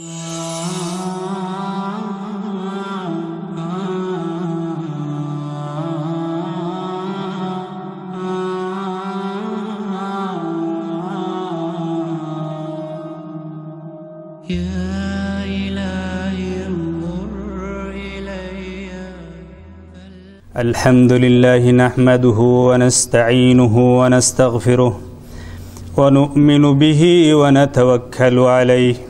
يا إلهي انظر الحمد لله نحمده ونستعينه ونستغفره ونؤمن به ونتوكل عليه.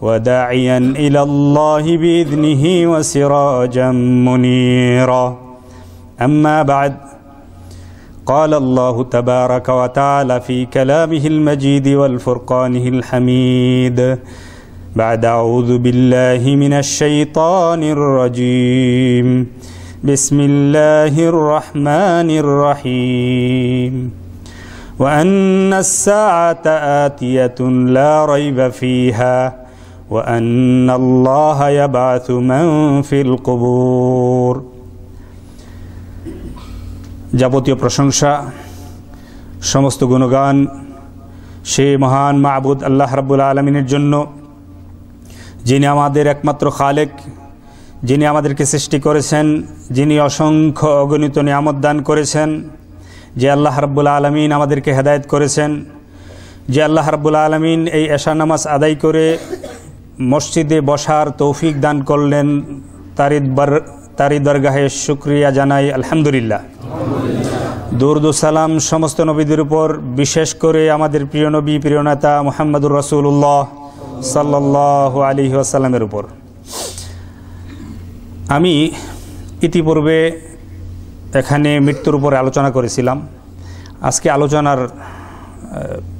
وداعيا إلى الله بإذنه وسراجا منيرا. أما بعد قال الله تبارك وتعالى في كلامه المجيد والفرقانه الحميد بعد أعوذ بالله من الشيطان الرجيم. بسم الله الرحمن الرحيم. وأن الساعة آتية لا ريب فيها. وان الله يبعث من في القبور যাবতীয় প্রশংসা সমস্ত গুণগান সে মহান মাহবুদ আল্লাহ রাব্বুল আলমিনের জন্য যিনি আমাদের একমাত্র খালেক যিনি আমাদেরকে সৃষ্টি করেছেন যিনি অসংখ্য অগণিত নিয়ামত দান করেছেন যে আল্লাহ রাব্বুল আলমিন আমাদেরকে হেদায়েত করেছেন যে আল্লাহ রাব্বুল আলমিন এই এশা নামাজ আদায় করে মসজিদে বসার তৌফিক দান করলেন তারি বার তারি দরগাহে শুক্রিয়া জানাই, আলহামদুলিল্লাহ। দুর্দ সালাম সমস্ত নবীদের উপর, বিশেষ করে আমাদের প্রিয় নবী, প্রিয় নেতা মোহাম্মদুর রসুল্লাহ সাল্লাহ আলী আসাল্লামের উপর। আমি ইতিপূর্বে এখানে মৃত্যুর উপরে আলোচনা করেছিলাম। আজকে আলোচনার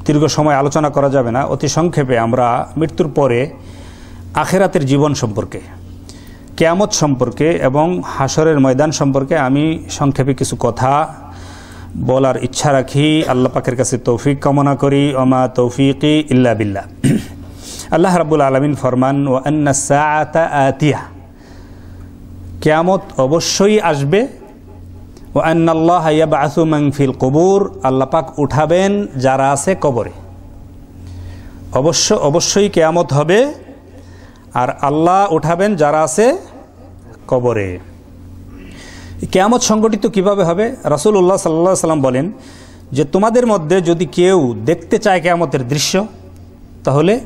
দীর্ঘ সময় আলোচনা করা যাবে না। অতি সংক্ষেপে আমরা মৃত্যুর পরে আখেরাতের জীবন সম্পর্কে, কেয়ামত সম্পর্কে এবং হাসরের ময়দান সম্পর্কে আমি সংক্ষেপে কিছু কথা বলার ইচ্ছা রাখি। আল্লাহ পাকের কাছে তৌফিক কামনা করি। ওমা তৌফিকি ইল্লা বিল্লাহ। আল্লাহ রাবুল আলমিন ফরমান ও আতিয়া কেয়ামত অবশ্যই আসবে। ও আন্নাল্লাহ ইয়াবাসু মাংফিল কবুর। আল্লাহ পাক উঠাবেন যারা আছে কবরে। অবশ্য, অবশ্যই কেয়ামত হবে। আর আল্লাহ উঠাবেন যারা আছে কবরে। কেয়ামত সংগঠিত কীভাবে হবে? রাসূলুল্লাহ সাল্লাহ সাল্লাম বলেন যে, তোমাদের মধ্যে যদি কেউ দেখতে চায় কেয়ামতের দৃশ্য, তাহলে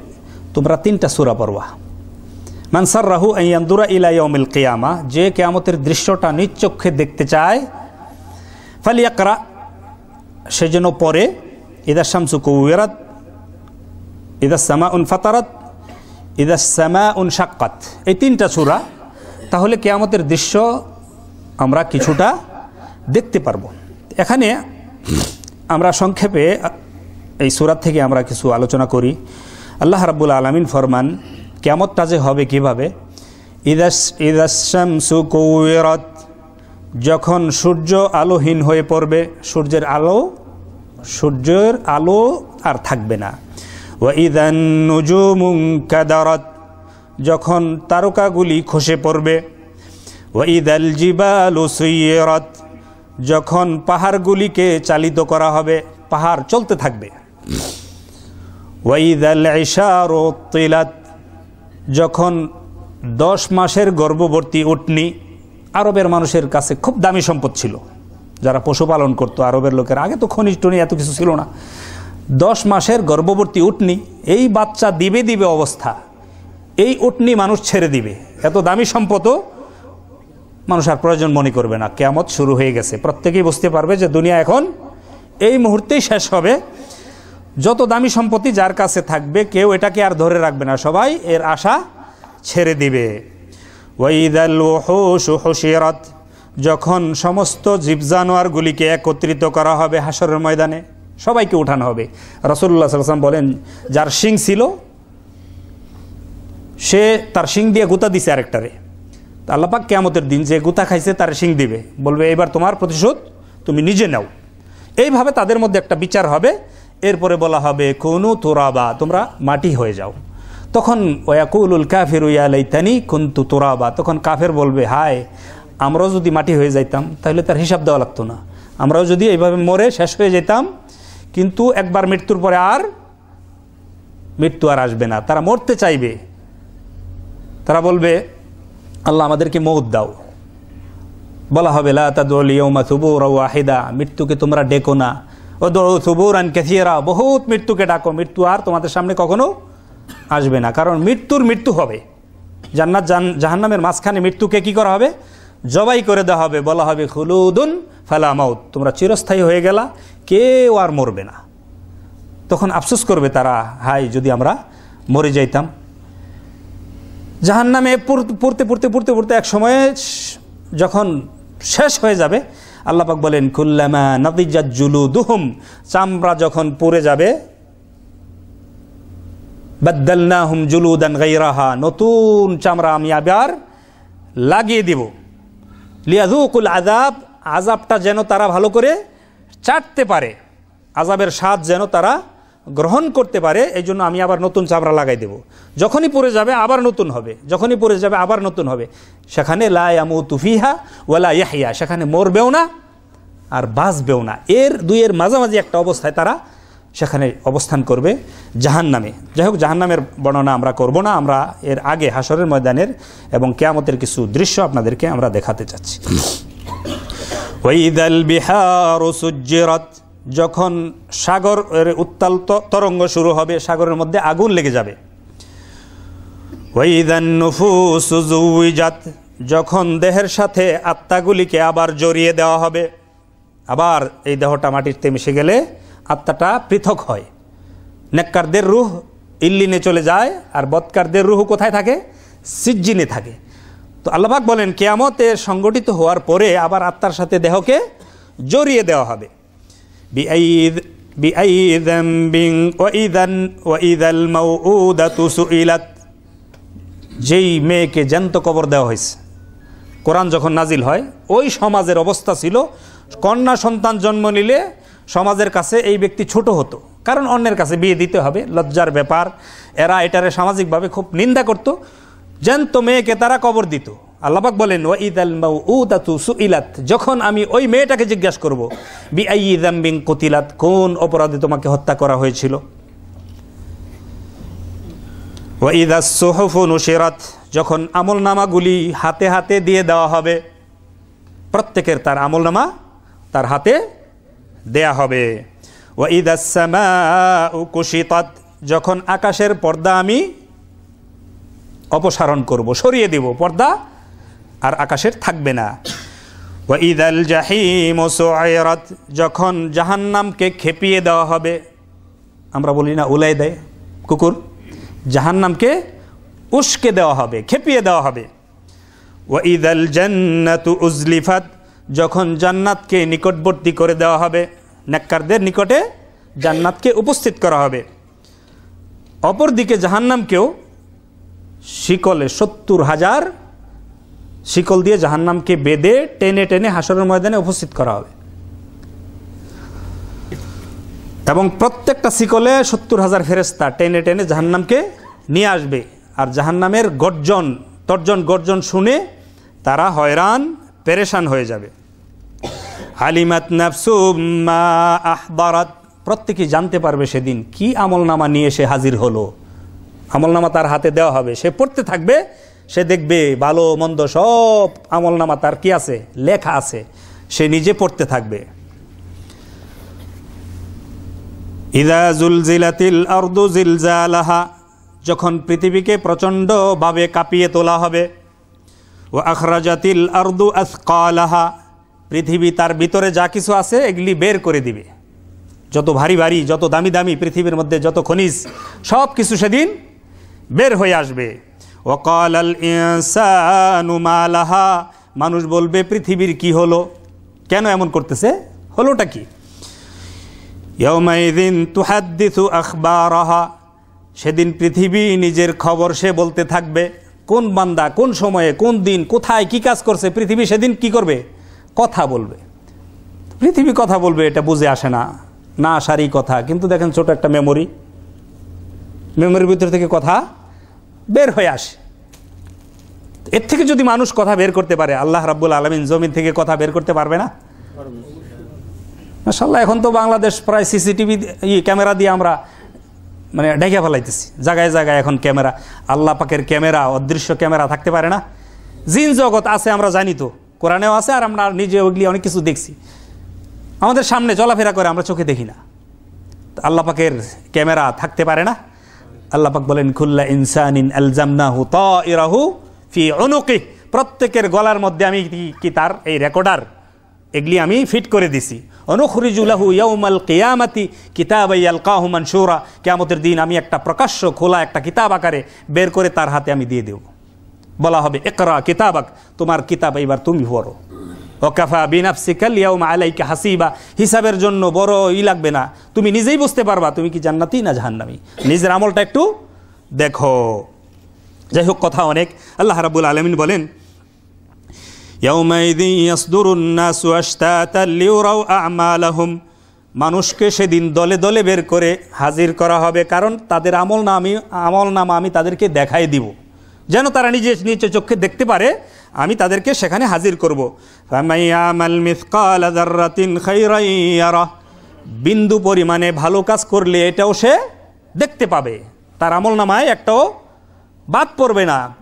তোমরা তিনটা সুরা পড়বা। মানসার রাহু আইয়ান্দুরা ইলাইয়মিল কেয়ামা, যে কেয়ামতের দৃশ্যটা নিজ চক্ষে দেখতে চায়, ফালিয়াকরা, সে যেন পরে ইদা শামসু কৌরাত ইদা সামা উন ফাতারাত ইদা সামা উন সাক্কাত এই তিনটা সুরা, তাহলে কেয়ামতের দৃশ্য আমরা কিছুটা দেখতে পারব। এখানে আমরা সংক্ষেপে এই সুরাত থেকে আমরা কিছু আলোচনা করি। আল্লাহ রাব্বুল আলমিন ফরমান কেমতটা যে হবে কীভাবে? ইদাস যখন সূর্য আলোহীন হয়ে পড়বে, সূর্যের আলো সূর্যের আলো আর থাকবে না। ও ইদান নুজুমুং কাদারত, যখন তারকাগুলি খসে পড়বে। ও ইদাল জিবাল যখন পাহাড়গুলিকে চালিত করা হবে, পাহাড় চলতে থাকবে। ওয়াইদাল ইশারো তিলাত, যখন দশ মাসের গর্ভবর্তী উটনি আরবের মানুষের কাছে খুব দামি সম্পদ ছিল। যারা পশুপালন করতো, আরবের লোকের, আগে তো খনিজ টনি এত কিছু ছিল না। দশ মাসের গর্ভবর্তী উটনি, এই বাচ্চা দিবে দিবে অবস্থা। এই উটনি মানুষ ছেড়ে দিবে। এত দামি সম্পদও মানুষ আর প্রয়োজন মনে করবে না। কেয়ামত শুরু হয়ে গেছে। প্রত্যেকেই বুঝতে পারবে যে দুনিয়া এখন এই মুহূর্তেই শেষ হবে। যত দামি সম্পত্তি যার কাছে থাকবে, কেউ এটাকে আর ধরে রাখবে না। সবাই এর আশা ছেড়ে দিবে। যখন সমস্ত জীব জানোয়ারগুলিকে একত্রিত করা হবে হাসরের ময়দানে সবাইকে উঠানো হবে। রসুল্লাহ সাল্লাম বলেন, যার শিং ছিল, সে তার শিং দিয়ে গুতা দিছে আরেকটারে। আল্লাপাক কেয়ামতের দিন যে গুতা খাইছে তার শিং দিবে। বলবে এবার তোমার প্রতিশোধ তুমি নিজে নাও। এইভাবে তাদের মধ্যে একটা বিচার হবে। এরপরে বলা হবে, কোনো তোরাবা, তোমরা মাটি হয়ে যাও। তখন, ওয়াকুলুল কাফির ইয়ালাইতানি কুন্তু তোরাবা। তখন কাফের বলবে, হায়, আমরাও যদি মাটি হয়ে যাইতাম, তাহলে তার হিসাব দেওয়া লাগতো না। আমরাও যদি এইভাবে মরে শেষ হয়ে যেতাম কিন্তু একবার মৃত্যুর পরে আর মৃত্যু আর আসবে না। তারা মরতে চাইবে। তারা বলবে, আল্লাহ আমাদেরকে মৌত দাও। বলা হবে, লা মৃত্যুকে তোমরা ডেকো না। ও দৌড় সুবুর আন কেথিয়েরা বহুত মৃত্যুকে ডাকো। মৃত্যু আর তোমাদের সামনে কখনো আসবে না। কারণ মৃত্যুর মৃত্যু হবে। জান্নাত জান, জাহান্নামের মাঝখানে মৃত্যুকে কি করা হবে? জবাই করে দেওয়া হবে। বলা হবে, খুলুদুন ফালা মাউত। তোমরা চিরস্থায়ী হয়ে গেলা। কেউ আর মরবে না। তখন আফসোস করবে তারা, হাই, যদি আমরা মরে যাইতাম। জাহান নামে পড়তে পড়তে পড়তে পড়তে এক সময়ে যখন শেষ হয়ে যাবে আল্লাপাক বলেন, কুল্লামা নদিজাত জুলু দুহুম চামড়া যখন পড়ে যাবে বাদ্দালনা হুম জুলুদান গাইরাহা নতুন চামড়া আমি আবার লাগিয়ে দিব। লিয়াজুকুল আজাব আজাবটা যেন তারা ভালো করে চাটতে পারে। আজাবের স্বাদ যেন তারা গ্রহণ করতে পারে এই জন্য আমি আবার নতুন চামড়া লাগাই দেব। যখনই পড়ে যাবে আবার নতুন হবে। যখনই পড়ে যাবে আবার নতুন হবে। সেখানে লায়ামু তুফিহা ওয়ালা ইয়াহিয়া সেখানে মরবেও না আর বাঁচবেও না। এর দুইয়ের মাঝামাঝি একটা অবস্থায় তারা সেখানে অবস্থান করবে জাহান নামে যাই হোক জাহান নামের বর্ণনা আমরা করব না। আমরা এর আগে হাসরের ময়দানের এবং কেয়ামতের কিছু দৃশ্য আপনাদেরকে আমরা দেখাতে চাচ্ছি। বিহার যখন সাগর উত্তাল তরঙ্গ শুরু হবে, সাগরের মধ্যে আগুন লেগে যাবে। যখন দেহের সাথে আত্মাগুলিকে আবার জড়িয়ে দেওয়া হবে, আবার এই দেহটা মাটিতে মিশে গেলে আত্মাটা পৃথক হয়। নেককারদের রুহ ইল্লিনে চলে যায়, আর বৎকারদের রুহ কোথায় থাকে? সিজ্জিনে থাকে। তো আল্লাহাক বলেন, কেয়ামতে সংগঠিত হওয়ার পরে আবার আত্মার সাথে দেহকে জড়িয়ে দেওয়া হবে। সুইলাত। যেই মেয়েকে জ্যান্ত কবর দেওয়া হয়েছে, কোরআন যখন নাজিল হয়, ওই সমাজের অবস্থা ছিল, কন্যা সন্তান জন্ম নিলে সমাজের কাছে এই ব্যক্তি ছোট হতো। কারণ অন্যের কাছে বিয়ে দিতে হবে, লজ্জার ব্যাপার। এরা এটারে সামাজিকভাবে খুব নিন্দা করত। জ্যান্ত মেয়েকে তারা কবর দিত। আল্লাপাক বলেন ও ঈদ আল মাউ উদাতু সুইলাত যখন আমি ওই মেয়েটাকে জিজ্ঞাসা করব বি আই দাম্বিং কতিলাত, কোন অপরাধে তোমাকে হত্যা করা হয়েছিল? ও ঈদ সোহফু নুসেরাত যখন আমল নামাগুলি হাতে হাতে দিয়ে দেওয়া হবে, প্রত্যেকের তার আমল নামা তার হাতে দেয়া হবে। ও ঈদ কুশিতাত যখন আকাশের পর্দা আমি অপসারণ করব, সরিয়ে দেব, পর্দা আর আকাশের থাকবে না। ও ঈদ আল জাহিম সোয়ারত যখন জাহান্নামকে খেপিয়ে দেওয়া হবে, আমরা বলি না উলাই দেয় কুকুর, জাহান্নামকে উস্কে দেওয়া হবে, খেপিয়ে দেওয়া হবে। ও ঈদ আল জান্নাতু উজলিফাত, যখন জান্নাতকে নিকটবর্তী করে দেওয়া হবে, নেককারদের নিকটে জান্নাতকে উপস্থিত করা হবে। অপরদিকে জাহান্নামকেও শিকলে সত্তর হাজার শিকল দিয়ে জাহান্নামকে বেঁধে টেনে টেনে হাসরের ময়দানে উপস্থিত করা হবে। এবং প্রত্যেকটা শিকলে সত্তর হাজার ফেরেস্তা টেনে টেনে জাহান্নামকে নিয়ে আসবে। আর জাহান্নামের গর্জন, তর্জন গর্জন শুনে তারা হয়রান, পেরেশান হয়ে যাবে। আলিমাত নাফসু মা আহবারাত। প্রত্যেকেই জানতে পারবে সেদিন কি আমলনামা নিয়ে সে হাজির হলো। আমলনামা তার হাতে দেওয়া হবে। সে পড়তে থাকবে, সে দেখবে ভালো, মন্দ সব আমলনামা তার কি আছে? লেখা আছে। সে নিজে পড়তে থাকবে। ইদা জুলজিলাতিল আরদু জিলজালাহা, যখন পৃথিবীকে প্রচণ্ডভাবে কাঁপিয়ে তোলা হবে ও আখরাজাতিল আরদু আসকালাহা, পৃথিবী তার ভিতরে যা কিছু আছে এগুলি বের করে দিবে। যত ভারী ভারী, যত দামি দামি পৃথিবীর মধ্যে যত খনিজ সব কিছু সেদিন বের হয়ে আসবে। ওকাল আল মালাহা। মানুষ বলবে, পৃথিবীর কি হলো? কেন এমন করতেছে? হলোটা কি? ইয়মাইদিন তুহাদ্দিসু আখবারাহা। সেদিন পৃথিবী নিজের খবর সে বলতে থাকবে, কোন বান্দা, কোন সময়ে, কোন দিন, কোথায়, কি কাজ করছে, পৃথিবী সেদিন কি করবে? কথা বলবে। পৃথিবী কথা বলবে, এটা বুঝে আসে না। না আসারই কথা। কিন্তু দেখেন ছোট একটা মেমোরি মেমোরির ভিতর থেকে কথা বের হয়ে আসে। এর থেকে যদি মানুষ কথা বের করতে পারে, আল্লাহ রাব্বুল আলমিন জমিন থেকে কথা বের করতে পারবে না? মাসাল্লাহ এখন তো বাংলাদেশ প্রায় সিসিটিভি ই ক্যামেরা দিয়ে আমরা মানে ডেকে ফেলাইতেছি। জায়গায় জায়গায় এখন ক্যামেরা, আল্লাহ পাকের ক্যামেরা, অদৃশ্য ক্যামেরা থাকতে পারে না। জিন জগৎ আছে, আমরা জানি তো। কোরআনেও আছে আর আমরা নিজে ওগুলি অনেক কিছু দেখছি। আমাদের সামনে চলাফেরা করে আমরা চোখে দেখি না। আল্লাহ পাকের ক্যামেরা থাকতে পারে না। আল্লাহ পাক বলেন খুল্লা ইনসানিন আলজামনাহু তাইরাহু ফি উনুকি প্রত্যেকের গলার মধ্যে আমি কি- তার, এই রেকর্ডার এগুলি আমি ফিট করে দিছি। অনুখরিজুলাহু ইয়াউমাল কিয়ামাতি কিতাবাই আলকাহু মানশুরা। কিয়ামতের দিন আমি একটা প্রকাশ্য খোলা একটা কিতাব আকারে বের করে তার হাতে আমি দিয়ে দেব। বলা হবে একরা কিতাবাক, তোমার কিতাব এইবার তুমি পড়ো। ওকাফা বিনাফসিকাল ইয়াউম আলাইকা হাসিবা। হিসাবের জন্য বড় ই লাগবে না। তুমি নিজেই বুঝতে পারবা তুমি কি জান্নাতি না জাহান্নামি। নিজের আমলটা একটু দেখো। যাই হোক, কথা অনেক। আল্লাহ রাবুল আলমিন বলেন মানুষকে সেদিন দলে দলে বের করে হাজির করা হবে, কারণ তাদের আমল নামি আমল নামা আমি তাদেরকে দেখাই দিব। যেন তারা নিজে নিচে চোখে দেখতে পারে আমি তাদেরকে সেখানে হাজির করব। বিন্দু পরিমাণে ভালো কাজ করলে এটাও সে দেখতে পাবে। তার আমল নামায় একটাও বাদ পড়বে না।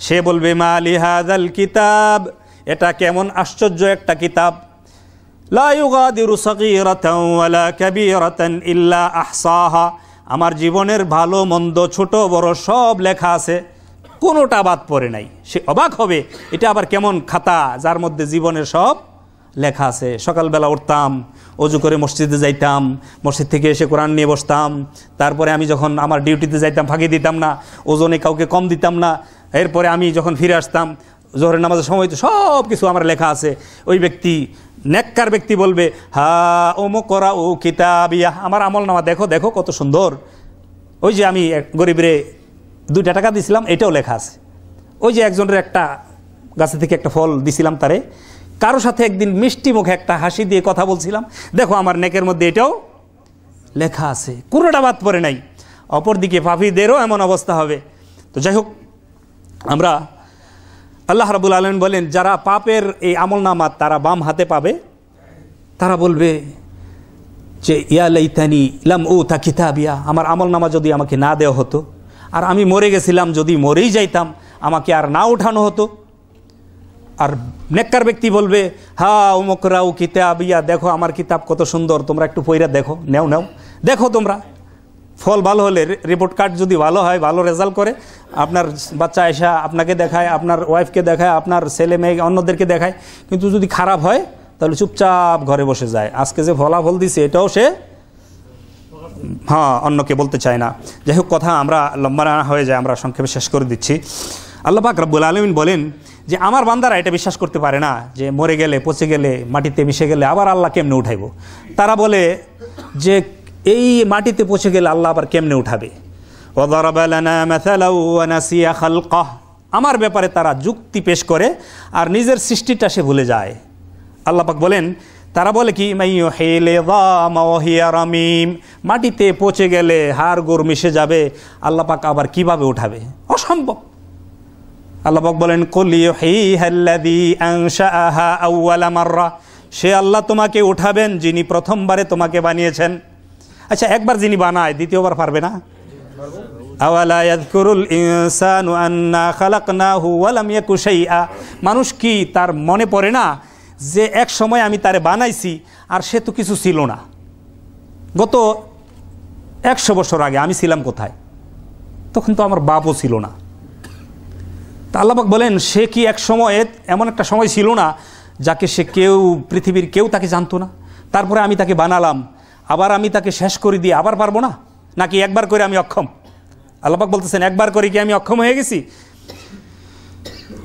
সে বলবে, মা লিহাদাল কিতাব। এটা কেমন আশ্চর্য একটা কিতাব। ইল্লা আমার জীবনের ভালো, মন্দ, ছোট, বড় সব লেখা আছে। কোনোটা বাদ পড়ে নাই। সে অবাক হবে, এটা আবার কেমন খাতা যার মধ্যে জীবনের সব লেখা আছে। সকালবেলা উঠতাম, অজু করে মসজিদে যাইতাম, মসজিদ থেকে এসে কোরআন নিয়ে বসতাম, তারপরে আমি যখন আমার ডিউটিতে যাইতাম, ফাঁকি দিতাম না, ওজনে কাউকে কম দিতাম না, এরপরে আমি যখন ফিরে আসতাম, জোহরের নামাজের সময় তো সব কিছু আমার লেখা আছে। ওই ব্যক্তি, নেককার ব্যক্তি বলবে, হা ওমো করা ও কিতাব কিতাবিয়া। আমার আমল নামা দেখো দেখো কত সুন্দর। ওই যে আমি গরিবরে দুইটা টাকা দিছিলাম, এটাও লেখা আছে। ওই যে একজনের একটা গাছে থেকে একটা ফল দিছিলাম তারে। কারও সাথে একদিন মিষ্টি মুখে একটা হাসি দিয়ে কথা বলছিলাম। দেখো আমার নেকের মধ্যে এটাও লেখা আছে। কোনোটা বাদ পড়ে নাই। অপরদিকে পাফিদেরও এমন অবস্থা হবে। তো যাই হোক, আমরা আল্লাহ রাবুল আলম বলেন, যারা পাপের এই আমল নামা তারা বাম হাতে পাবে। তারা বলবে যে, ইয়া লাইতানি লাম ও তা কিতাবিয়া। আমার আমল নামা যদি আমাকে না দেওয়া হতো আর আমি মরে গেছিলাম, যদি মরেই যাইতাম, আমাকে আর না উঠানো হতো। আর নেককার ব্যক্তি বলবে, হা উমকরাউ কিতাব, ইয়া, দেখো আমার কিতাব কত সুন্দর, তোমরা একটু পইরা দেখো, নেও নেও, দেখো তোমরা। ফল ভালো হলে রিপোর্ট কার্ড যদি ভালো হয়, ভালো রেজাল্ট করে, আপনার বাচ্চা এসা আপনাকে দেখায়, আপনার ওয়াইফকে দেখায়, আপনার ছেলে মেয়ে অন্যদেরকে দেখায়। কিন্তু যদি খারাপ হয়, তাহলে চুপচাপ ঘরে বসে যায়। আজকে যে ফলাফল দিছে, এটাও সে হ্যাঁ অন্যকে বলতে চায় না। যাই হোক কথা আমরা লম্বা না হয়ে যায়, আমরা সংক্ষেপে শেষ করে দিচ্ছি। আল্লাহ পাক রব্বুল আলমিন বলেন যে, আমার বান্দারা এটা বিশ্বাস করতে পারে না যে, মরে গেলে, পচে গেলে, মাটিতে মিশে গেলে আবার আল্লাহ কেমনে উঠাইব? তারা বলে যে, এই মাটিতে পচে গেলে আল্লাহ আবার কেমনে উঠাবে? আমার ব্যাপারে তারা যুক্তি পেশ করে, আর নিজের সৃষ্টিটা সে ভুলে যায়। আল্লাপাক বলেন তারা বলে কি মাটিতে পচে গেলে হাড় গোড় মিশে যাবে, আল্লাহ পাক আবার কীভাবে উঠাবে? অসম্ভব। আল্লাহ পাক বলেন কলিও হি হাল্লাদি আউয়ালা মাররা সে আল্লাহ তোমাকে উঠাবেন যিনি প্রথমবারে তোমাকে বানিয়েছেন। আচ্ছা একবার যিনি বানায়, দ্বিতীয়বার পারবে না? মানুষ কি তার মনে পড়ে না যে এক সময় আমি তারে বানাইছি, আর সে তো কিছু ছিল না। গত একশো বছর আগে আমি ছিলাম কোথায়? তখন তো আমার বাপও ছিল না। তা আল্লাপাক বলেন, সে কি এক সময়ে এমন একটা সময় ছিল না, যাকে সে কেউ, পৃথিবীর কেউ তাকে জানতো না? তারপরে আমি তাকে বানালাম, আবার আমি তাকে শেষ করে দিয়ে আবার পারব না? নাকি একবার করে আমি অক্ষম? আল্লাপাক বলতেছেন, একবার করে কি আমি অক্ষম হয়ে গেছি?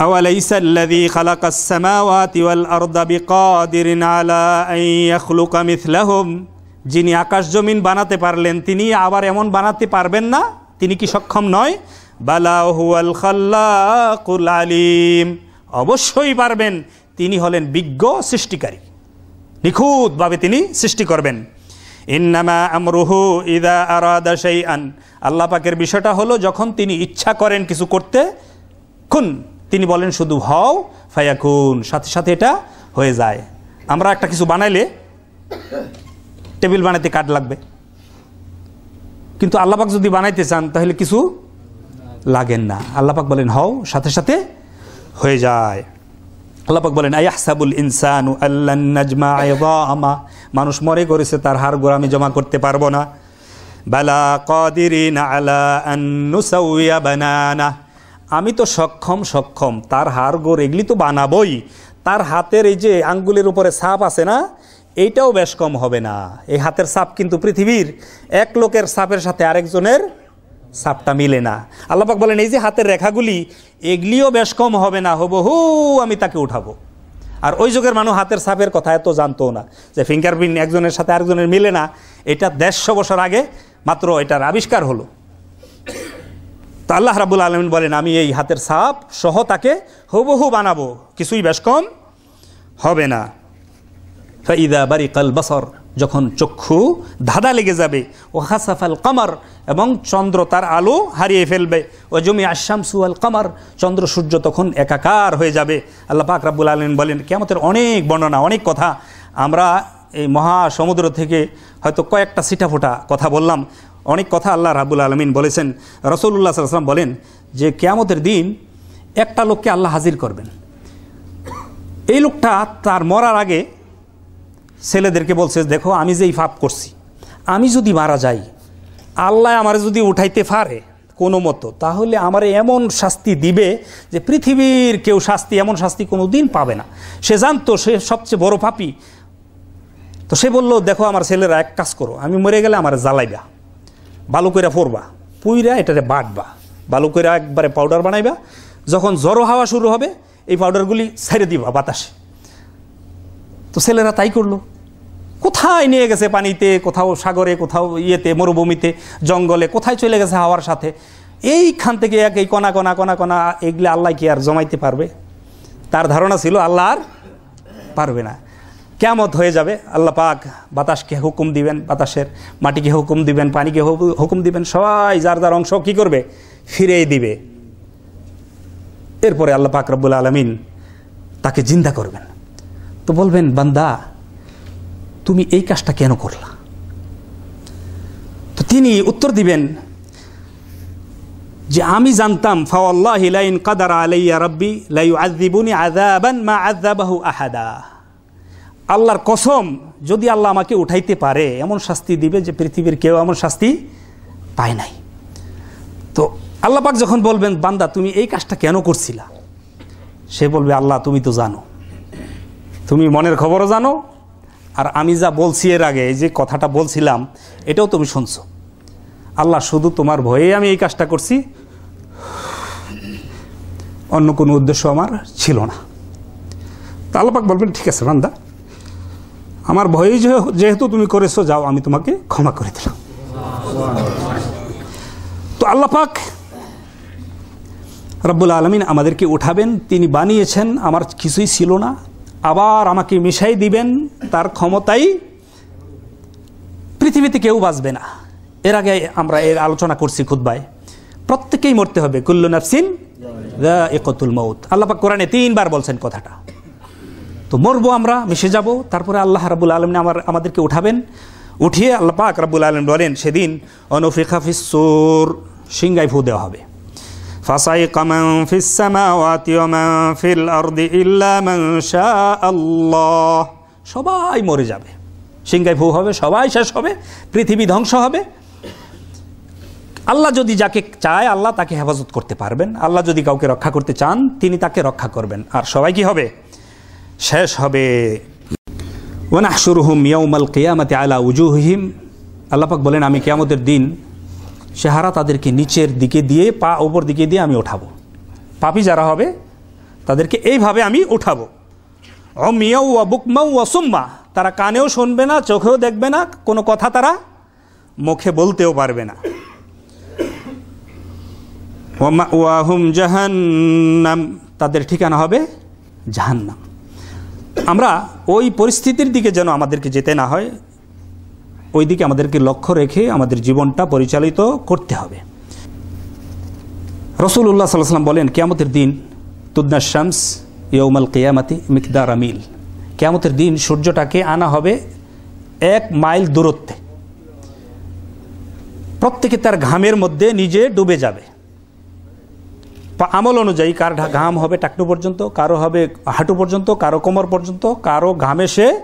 أوليس الذي خلق السماوات والأرض بقادر على أن يخلق مثلهم যিনি আকাশ জমিন বানাতে পারলেন তিনি আবার এমন বানাতে পারবেন না তিনি কি সক্ষম নয় বালা হুয়াল খাল্লাকুল আলিম অবশ্যই পারবেন তিনি হলেন বিজ্ঞ সৃষ্টিকারী নিখুঁতভাবে তিনি সৃষ্টি করবেন ইন্নামা আমরুহু ইদা আরাদা আন আল্লাহ পাকের বিষয়টা হলো যখন তিনি ইচ্ছা করেন কিছু করতে খুন তিনি বলেন, শুধু হও, ফায়াকুন। সাথে সাথে এটা হয়ে যায়। আমরা একটা কিছু বানাইলে টেবিল বানাইতে কাঠ লাগবে। কিন্তু আল্লাপাক যদি বানাইতে চান, তাহলে কিছু লাগেন না। আল্লাপাক বলেন, হও, সাথে সাথে হয়ে যায়। আল্লাপাক বলেন, আয়াহসাবুল ইনসানু আল্লান নাজমা আমা মানুষ মরে করেছে, তার হাড় গোড় আমি জমা করতে পারব না। বালা কদিরিন আলা বানানা। আমি তো সক্ষম সক্ষম। তার হাড় গোড় এগুলি তো বানাবই। তার হাতের এই যে আঙ্গুলের উপরে সাপ আছে না, এইটাও বেশ কম হবে না। এই হাতের সাপ কিন্তু পৃথিবীর এক লোকের সাপের সাথে আরেকজনের সাপটা মিলে না। আল্লাপাক বলেন, এই যে হাতের রেখাগুলি, এগুলিও বেশ কম হবে না হব হু আমি তাকে উঠাবো। আর ওই যুগের মানুষ হাতের সাপের কথা এত জানতো না যে ফিঙ্গারপ্রিন্ট একজনের সাথে আরেকজনের মিলে না। এটা দেড়শো বছর আগে মাত্র এটার আবিষ্কার হলো। তো আল্লাহ রাবুল আলমিন বলেন, আমি এই হাতের সাপ সহ তাকে হুবহু বানাবো। কিছুই বেশ কম হবে না। ফাইদা বারিকাল বসর, যখন চক্ষু ধাঁধা লেগে যাবে, ও হাসাফাল কামার এবং চন্দ্র তার আলো হারিয়ে ফেলবে, ও জমি আশামসু আল কামার চন্দ্র সূর্য তখন একাকার হয়ে যাবে। আল্লাহ পাক রাব্বুল আলমিন বলেন কেমতের অনেক বর্ণনা, অনেক কথা। আমরা এই মহা সমুদ্র থেকে হয়তো কয়েকটা সিটাফোটা কথা বললাম। অনেক কথা আল্লাহ রাবুল আলমিন বলেছেন। রসুল্লাহ সাল্লাম বলেন যে কেয়ামতের দিন একটা লোককে আল্লাহ হাজির করবেন। এই লোকটা তার মরার আগে ছেলেদেরকে বলছে, দেখো, আমি যেই পাপ করছি, আমি যদি মারা যাই, আল্লাহ আমার যদি উঠাইতে পারে কোনো মতো, তাহলে আমার এমন শাস্তি দিবে যে পৃথিবীর কেউ শাস্তি, এমন শাস্তি কোনো দিন পাবে না। সে জানতো, সে সবচেয়ে বড় পাপি। তো সে বলল, দেখো, আমার ছেলেরা, এক কাজ করো, আমি মরে গেলে আমার জ্বালাইবা। বালু কইরা পড়বা পুইরা এটারে বাটবা। বালু কইরা একবারে পাউডার বানাইবা, যখন জড়ো হাওয়া শুরু হবে, এই পাউডারগুলি ছেড়ে দিবা বাতাসে। তো ছেলেরা তাই করল। কোথায় নিয়ে গেছে পানিতে, কোথাও সাগরে, কোথাও ইয়েতে, মরুভূমিতে, জঙ্গলে, কোথায় চলে গেছে হাওয়ার সাথে? এইখান থেকে এক এই কণা কণা কণা কণা, এগুলো আল্লাহ কি আর জমাইতে পারবে? তার ধারণা ছিল আল্লাহ আর পারবে না। কেমত হয়ে যাবে। আল্লাহ পাক বাতাসকে হুকুম দিবেন, বাতাসের মাটিকে হুকুম দিবেন, পানিকে হুকুম দিবেন, সবাই যার যার অংশ কী করবে? ফিরেই দিবে। এরপরে আল্লাহ পাক রব্বুল আলমিন তাকে জিন্দা করবেন। তো বলবেন, বান্দা, তুমি এই কাজটা কেন করলা? তো তিনি উত্তর দিবেন যে, আমি জানতাম, ফাওয়াল্লাহ লাইন কাদার আলাইয়া রব্বি লাইউ আযিবুনি আযাবান মা আযাবাহু আহাদা। আল্লাহর কসম, যদি আল্লাহ আমাকে উঠাইতে পারে, এমন শাস্তি দিবে যে পৃথিবীর কেউ এমন শাস্তি পায় নাই। তো আল্লাহ পাক যখন বলবেন, বান্দা, তুমি এই কাজটা কেন করছিলা? সে বলবে, আল্লাহ, তুমি তো জানো। তুমি মনের খবরও জানো। আর আমি যা বলছি এর আগে যে কথাটা বলছিলাম, এটাও তুমি শুনছো। আল্লাহ, শুধু তোমার ভয়ে আমি এই কাজটা করছি। অন্য কোনো উদ্দেশ্য আমার ছিল না। তা আল্লাপাক বলবেন, ঠিক আছে বান্দা আমার ভয়ে যেহেতু তুমি করেছ, যাও, আমি তোমাকে ক্ষমা করে দিলাম। তো আল্লাপাক রব্বুল আলমিন আমাদেরকে উঠাবেন, তিনি বানিয়েছেন, আমার কিছুই ছিল না। আবার আমাকে মিশাই দিবেন, তার ক্ষমতাই পৃথিবীতে কেউ বাঁচবে না। এর আগে আমরা এর আলোচনা করছি খুদ্বায় প্রত্যেকেই মরতে হবে। কুল্লু নাফসিন একতুল মৌত আল্লাপাক কোরআনে তিনবার বলছেন কথাটা। তো মরবো আমরা, মিশে যাব। তারপরে আল্লাহ রাবুল আলম আমার, আমাদেরকে উঠাবেন। উঠিয়ে আল্লাহ পাক রাবুল আলম বলেন, সেদিন অনুফিখাফিসুর সিংগাই ফু দেওয়া হবে। ফাসাই কামান ফিসামাওয়াতি ওয়া ফিল আরদি ইল্লা মান আল্লাহ সবাই মরে যাবে। সিংগাই ফু হবে, সবাই শেষ হবে, পৃথিবী ধ্বংস হবে। আল্লাহ যদি যাকে চায়, আল্লাহ তাকে হেফাজত করতে পারবেন। আল্লাহ যদি কাউকে রক্ষা করতে চান, তিনি তাকে রক্ষা করবেন। আর সবাই কি হবে? শেষ হবে। ওনাহসুরহুম ইয়াউমাল কিয়ামাতে আলা উজুহিম আল্লাপাক বলেন, আমি কেয়ামতের দিন সেহারা তাদেরকে নিচের দিকে দিয়ে, পা ওপর দিকে দিয়ে আমি ওঠাবো পাপি যারা হবে, তাদেরকে এইভাবে আমি উঠাবো। অমিয়াউ ওয়া বুকমাউ ওয়া সুম্মা। তারা কানেও শুনবে না, চোখেও দেখবে না, কোনো কথা তারা মুখে বলতেও পারবে না। ওয়াহুম জাহান্নাম। তাদের ঠিকানা হবে জাহান্নাম। আমরা ওই পরিস্থিতির দিকে যেন আমাদেরকে যেতে না হয় ওই দিকে আমাদেরকে লক্ষ্য রেখে আমাদের জীবনটা পরিচালিত করতে হবে। রসুল্লাহ সাল্লাম বলেন, কেয়ামতের দিন, তুদনা শামস ইয়ৌমাল কেয়ামাতি মিকদার আমিল কেয়ামতের দিন সূর্যটাকে আনা হবে এক মাইল দূরত্বে। প্রত্যেকে তার ঘামের মধ্যে নিজে ডুবে যাবে। আমল অনুযায়ী কার ঘাম হবে টাকটু পর্যন্ত, কারও হবে হাঁটু পর্যন্ত, কারও কোমর পর্যন্ত, কারও ঘামে সে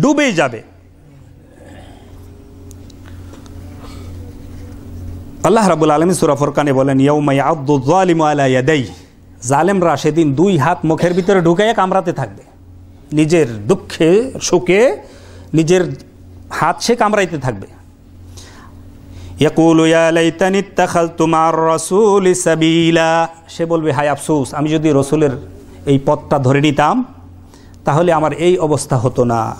ডুবেই যাবে। আল্লাহ রাবুল আলমী সুরা ফরকানে বলেন জালেমরা সেদিন দুই হাত মুখের ভিতরে ঢুকাইয়া কামড়াতে থাকবে। নিজের দুঃখে, সুখে নিজের হাত সে কামড়াইতে থাকবে ইয়াকুল ইয়া লাইতানি ইত্তাখালতু মার রাসূলি সাবিলা সে বলবে, হায় আফসোস, আমি যদি রসুলের এই পথটা ধরে নিতাম, তাহলে আমার এই অবস্থা হতো না।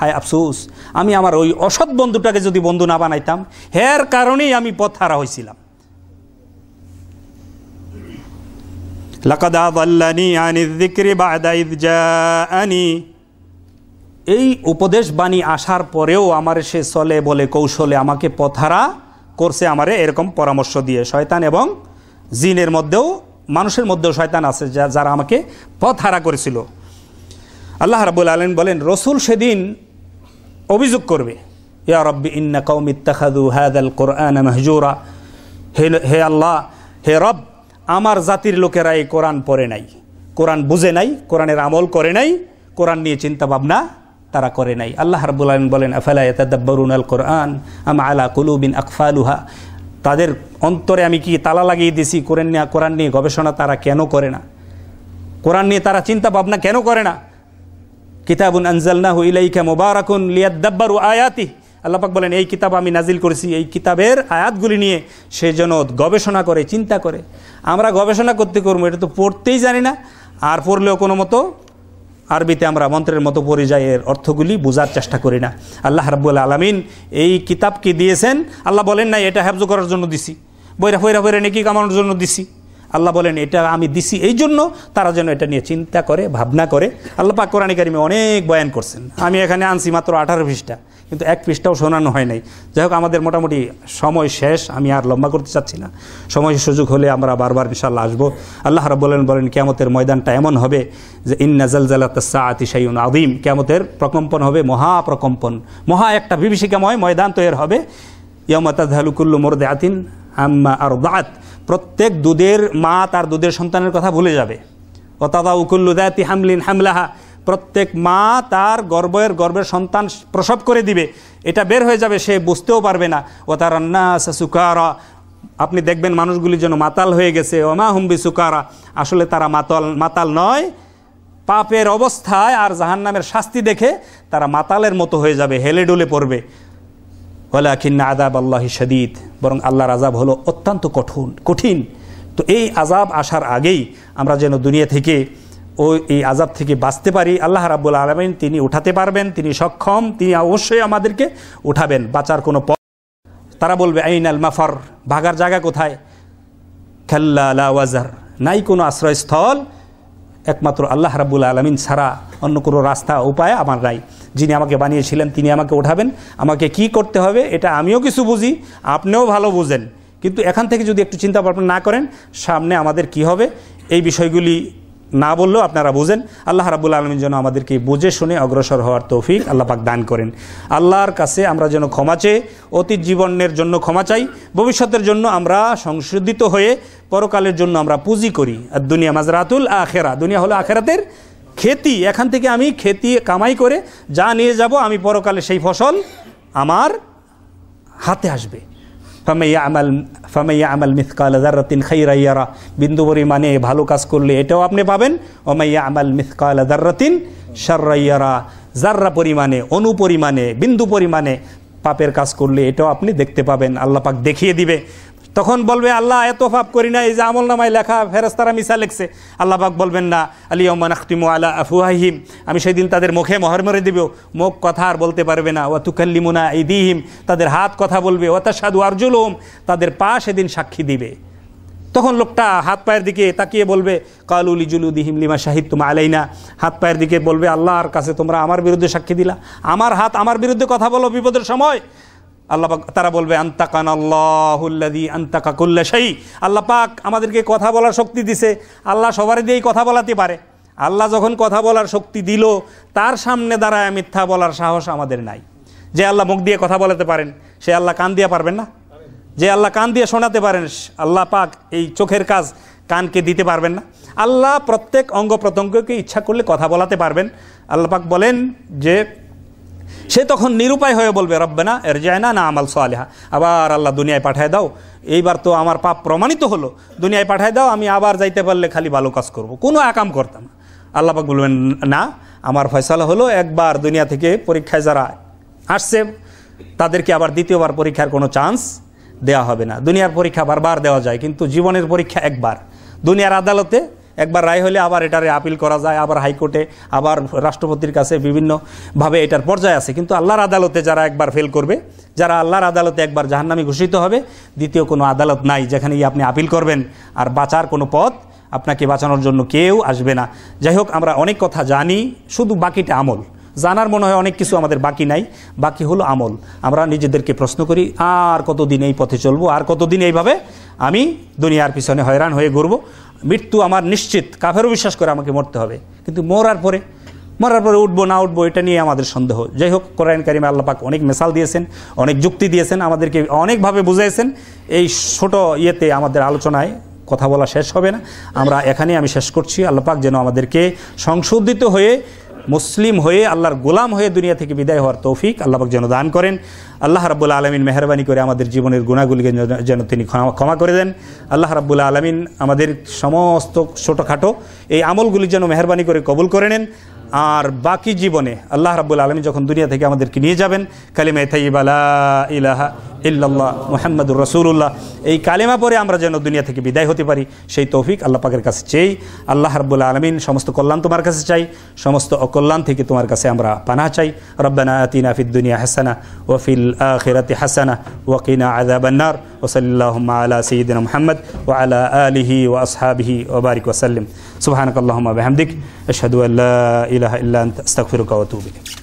হায় আফসোস, আমি আমার ওই অসৎ বন্ধুটাকে যদি বন্ধু না বানাইতাম, হের কারণেই আমি পথ হারা হয়েছিলাম লাকাদ আদাল্লানি আনিয যিকরি বা'দা ইয জাআনি এই উপদেশ বাণী আসার পরেও আমার সে চলে বলে কৌশলে আমাকে পথারা করছে আমারে এরকম পরামর্শ দিয়ে। শয়তান এবং জিনের মধ্যেও, মানুষের মধ্যেও শয়তান আছে যা যারা আমাকে পথহারা করেছিল। আল্লাহ রাবুল আলম বলেন, রসুল সেদিন অভিযোগ করবে, ইয়া রব্বি ইন্না কৌম ইত্তাখাদু হাদাল কোরআন মাহজুরা। হে হে আল্লাহ, হে রব, আমার জাতির লোকেরা এই কোরআন পড়ে নাই। কোরআন বুঝে নাই, কোরআনের আমল করে নাই, কোরআন নিয়ে চিন্তা ভাবনা তারা করে নাই। আল্লাহ রাবুল আলম বলেন, আফালা ইয়াতাদাব্বারুন আল কোরআন আম আলা কুলুবিন আকফালুহা? তাদের অন্তরে আমি কি তালা লাগিয়ে দিছি কোরআন নিয়ে কোরআন নিয়ে গবেষণা তারা কেন করে না? কোরআন নিয়ে তারা চিন্তা ভাবনা কেন করে না? কিতাবুন আনজালনাহু ইলাইকা মুবারাকুন লিয়াদ্দাব্বারু আয়াতি আল্লাহ পাক বলেন, এই কিতাব আমি নাজিল করেছি। এই কিতাবের আয়াতগুলি নিয়ে সে যেন গবেষণা করে, চিন্তা করে। আমরা গবেষণা করতে করব, এটা তো পড়তেই জানি না। আর পড়লেও কোনো মতো আরবিতে আমরা মন্ত্রের মতো পড়ে যাই এর অর্থগুলি বোঝার চেষ্টা করি না। আল্লাহ রাব্বুল আলমিন এই কিতাবকে দিয়েছেন? আল্লাহ বলেন না এটা হ্যাবজ করার জন্য দিছি। বইরা ফৈরা ফৈরা নেকি কামানোর জন্য দিছি। আল্লাহ বলেন, এটা আমি দিছি এই জন্য তারা যেন এটা নিয়ে চিন্তা করে, ভাবনা করে। আল্লাহ পাক কোরআন অনেক বয়ান করছেন। আমি এখানে আনছি মাত্র আঠারো পৃষ্ঠা। কিন্তু এক পৃষ্ঠাও শোনানো হয় নাই। যাই হোক, আমাদের মোটামুটি সময় শেষ, আমি আর লম্বা করতে চাচ্ছি না। সময় সুযোগ হলে আমরা বারবার ইনশাল্লাহ আসব। আল্লাহ রাব বলেন বলেন কেমতের ময়দানটা এমন হবে যে ইন ইন্না জালজালাতি শাইউন আদিম কেমতের প্রকম্পন হবে মহা প্রকম্পন মহা একটা বিভীষিকাময় ময়দান তৈরি হবে। ইয়ামাতাদহালুকুল্লু মোরদে আতিন আম্মা আর দাঁত প্রত্যেক দুধের মা তার দুধের সন্তানের কথা ভুলে যাবে। ও তাদা উকুল্লু দায়াতি হামলিন হামলাহা। প্রত্যেক মা তার গর্বের গর্বের সন্তান প্রসব করে দিবে। এটা বের হয়ে যাবে, সে বুঝতেও পারবে না। ও তার রান্না সুকারা। আপনি দেখবেন মানুষগুলি যেন মাতাল হয়ে গেছে। ওমা হুম্বি সুকারা আসলে তারা মাতাল মাতাল নয়। পাপের অবস্থায় আর জাহান্নামের শাস্তি দেখে তারা মাতালের মতো হয়ে যাবে, হেলে ডুলে পড়বে। ওলাকিন আজাব আল্লাহ শদীদ। বরং আল্লাহর আজাব হলো অত্যন্ত কঠোর, কঠিন। তো এই আজাব আসার আগেই আমরা যেন দুনিয়া থেকে ওই এই আজাব থেকে বাঁচতে পারি, আল্লাহ রাব্বুল আলমিন তিনি উঠাতে পারবেন, তিনি সক্ষম, তিনি অবশ্যই আমাদেরকে উঠাবেন, বাঁচার কোনো পথ তারা বলবে আইন আল মাফার, ভাগার জায়গা কোথায়? খেল্লা লা ওয়াজার, নাই কোনো আশ্রয়স্থল, একমাত্র আল্লাহ রাব্বুল আলমিন ছাড়া অন্য কোনো রাস্তা, উপায় আমার নাই। যিনি আমাকে বানিয়েছিলেন, তিনি আমাকে ওঠাবেন আমাকে কি করতে হবে, এটা আমিও কিছু বুঝি, আপনিও ভালো বুঝেন। কিন্তু এখান থেকে যদি একটু চিন্তা ভাবনা না করেন, সামনে আমাদের কি হবে? এই বিষয়গুলি না বললেও আপনারা বুঝেন। আল্লাহ রাবুল আলমিন যেন আমাদেরকে বুঝে শুনে অগ্রসর হওয়ার তৌফিক আল্লাহ পাক দান করেন। আল্লাহর কাছে আমরা যেন ক্ষমা চেয়ে অতীত জীবনের জন্য ক্ষমা চাই, ভবিষ্যতের জন্য আমরা সংশোধিত হয়ে পরকালের জন্য আমরা পুঁজি করি। আর দুনিয়া মাজরাতুল আখেরা, দুনিয়া হলো আখেরাতের খেতি। এখান থেকে আমি খেতি কামাই করে যা নিয়ে যাব, আমি পরকালে সেই ফসল আমার হাতে আসবে। ফামাইয়া আমাল ফামাইয়া আমাল মিথকাল দার্রাতিন খাইরাইয়ারা বিন্দু পরিমাণে ভালো কাজ করলে এটাও আপনি পাবেন। ওমাইয়া আমাল মিসকাল দার্রাতিন সার্রাইয়ারা জাররা পরিমাণে, অনু পরিমাণে, বিন্দু পরিমাণে পাপের কাজ করলে এটাও আপনি দেখতে পাবেন। আল্লাহ পাক দেখিয়ে দিবে। তখন বলবে, আল্লাহ, এত পাপ করি না এই যে আমল নামায় লেখা ফেরেস্তারা মিশা লেখছে। আল্লাহ পাক বলবেন, না আলী ওমান আখতিমু আলা আফুয়াহিম আমি সেদিন তাদের মুখে মহর মেরে দিব। মুখ কথা আর বলতে পারবে না। ওয়া তুকাল্লিমুনা ইদিহিম তাদের হাত কথা বলবে। ওয়া তাসাদু আরজুলুম তাদের পা সেদিন সাক্ষী দিবে। তখন লোকটা হাত পায়ের দিকে তাকিয়ে বলবে কালুলি জুলুদিহিম লিমা শাহিদ তুমা আলাইনা। হাত পায়ের দিকে বলবে, আল্লাহর কাছে তোমরা আমার বিরুদ্ধে সাক্ষী দিলা। আমার হাত আমার বিরুদ্ধে কথা বলো বিপদের সময়। আল্লাহ তারা বলবে আন্তাকান আল্লাহুল্লাদি আন্তাকা কুল্লা শাহী আল্লাহ পাক আমাদেরকে কথা বলার শক্তি দিছে। আল্লাহ সবার দিয়েই কথা বলাতে পারে। আল্লাহ যখন কথা বলার শক্তি দিল, তার সামনে দাঁড়ায় মিথ্যা বলার সাহস আমাদের নাই। যে আল্লাহ মুখ দিয়ে কথা বলাতে পারেন, সে আল্লাহ কান দিয়ে পারবেন না? যে আল্লাহ কান দিয়ে শোনাতে পারেন আল্লাহ পাক এই চোখের কাজ কানকে দিতে পারবেন না। আল্লাহ প্রত্যেক অঙ্গ প্রত্যঙ্গকে ইচ্ছা করলে কথা বলাতে পারবেন। আল্লাহ পাক বলেন যে সে তখন নিরুপায় হয়ে বলবে, রব্বানা এর যায় না না আমাল সালেহা। আবার আল্লাহ দুনিয়ায় পাঠায় দাও। এইবার তো আমার পাপ প্রমাণিত হলো। দুনিয়ায় পাঠায় দাও, আমি আবার যাইতে পারলে খালি ভালো কাজ করব। কোনো আকাম করতাম আল্লাহ পাক বলবেন, না, আমার ফয়সালা হলো একবার দুনিয়া থেকে পরীক্ষায় যারা আসছে, তাদেরকে আবার দ্বিতীয়বার পরীক্ষার কোনো চান্স দেওয়া হবে না। দুনিয়ার পরীক্ষা বারবার দেওয়া যায়, কিন্তু জীবনের পরীক্ষা একবার। দুনিয়ার আদালতে একবার রায় হলে আবার এটারে আপিল করা যায়, আবার হাইকোর্টে, আবার রাষ্ট্রপতির কাছে বিভিন্নভাবে এটার পর্যায়ে আছে। কিন্তু আল্লাহর আদালতে যারা একবার ফেল করবে, যারা আল্লাহর আদালতে একবার জাহান্নামী ঘোষিত হবে, দ্বিতীয় কোনো আদালত নাই যেখানে আপনি আপিল করবেন। আর বাঁচার কোনো পথ আপনাকে বাঁচানোর জন্য কেউ আসবে না। যাই হোক, আমরা অনেক কথা জানি, শুধু বাকিটা আমল। জানার মনে হয় অনেক কিছু আমাদের বাকি নাই, বাকি হলো আমল। আমরা নিজেদেরকে প্রশ্ন করি, আর কতদিন এই পথে চলবো, আর কতদিন এইভাবে আমি দুনিয়ার পিছনে হয়রান হয়ে ঘুরবো? মৃত্যু আমার নিশ্চিত। কাফেরও বিশ্বাস করে আমাকে মরতে হবে। কিন্তু মরার পরে মরার পরে উঠবো না উঠবো, এটা নিয়ে আমাদের সন্দেহ। যাই হোক, কোরআন কারিমে আল্লাহ পাক অনেক মেশাল দিয়েছেন, অনেক যুক্তি দিয়েছেন, আমাদেরকে অনেকভাবে বুঝাইছেন। এই ছোট ইয়েতে আমাদের আলোচনায় কথা বলা শেষ হবে না। আমরা এখানেই আমি শেষ করছি। আল্লাপাক যেন আমাদেরকে সংশোধিত হয়ে মুসলিম হয়ে, আল্লাহর গোলাম হয়ে দুনিয়া থেকে বিদায় হওয়ার তৌফিক আল্লাহবাক যেন দান করেন। আল্লাহ রাব্বুল আলমিন মেহরবানি করে আমাদের জীবনের গুণাগুলিকে যেন- তিনি ক্ষমা- করে দেন। আল্লাহ রাব্বুল আলমিন আমাদের সমস্ত ছোটোখাটো এই আমলগুলি যেন মেহরবানি করে কবুল করে নেন। আর বাকি জীবনে আল্লাহ রাব্বুল আলমিন যখন দুনিয়া থেকে আমাদেরকে নিয়ে যাবেন কালিমা তাইবালা ইলাহা ইল্লাল্লাহ মুহাম্মদুর রসুল্লাহ এই কালিমা পরে আমরা যেন দুনিয়া থেকে বিদায় হতে পারি, সেই তৌফিক আল্লাহ পাকের কাছে চেই। আল্লাহ রাব্বুল আলমিন সমস্ত কল্যাণ তোমার কাছে চাই, সমস্ত অকল্যাণ থেকে তোমার কাছে আমরা পানাহ চাই। রব্বানা আতিনা ফিদ দুনিয়া হাসানা ওয়াফিল আখিরাতি হাসানা ওয়াকিনা আযাবান্নার ওসল্লাহুম্মা আলা সাইয়্যিদিনা মুহাম্মদ ওয়া আলা আলিহি ওয়া আসহাবিহি ওয়া বারিক ওয়া সাল্লিম। সুবহানাকাল্লাহুম্মা বিহামদিক। আশহাদু আল্লা ইলাহা ইল্লা আস্তাগফিরুকা ওয়া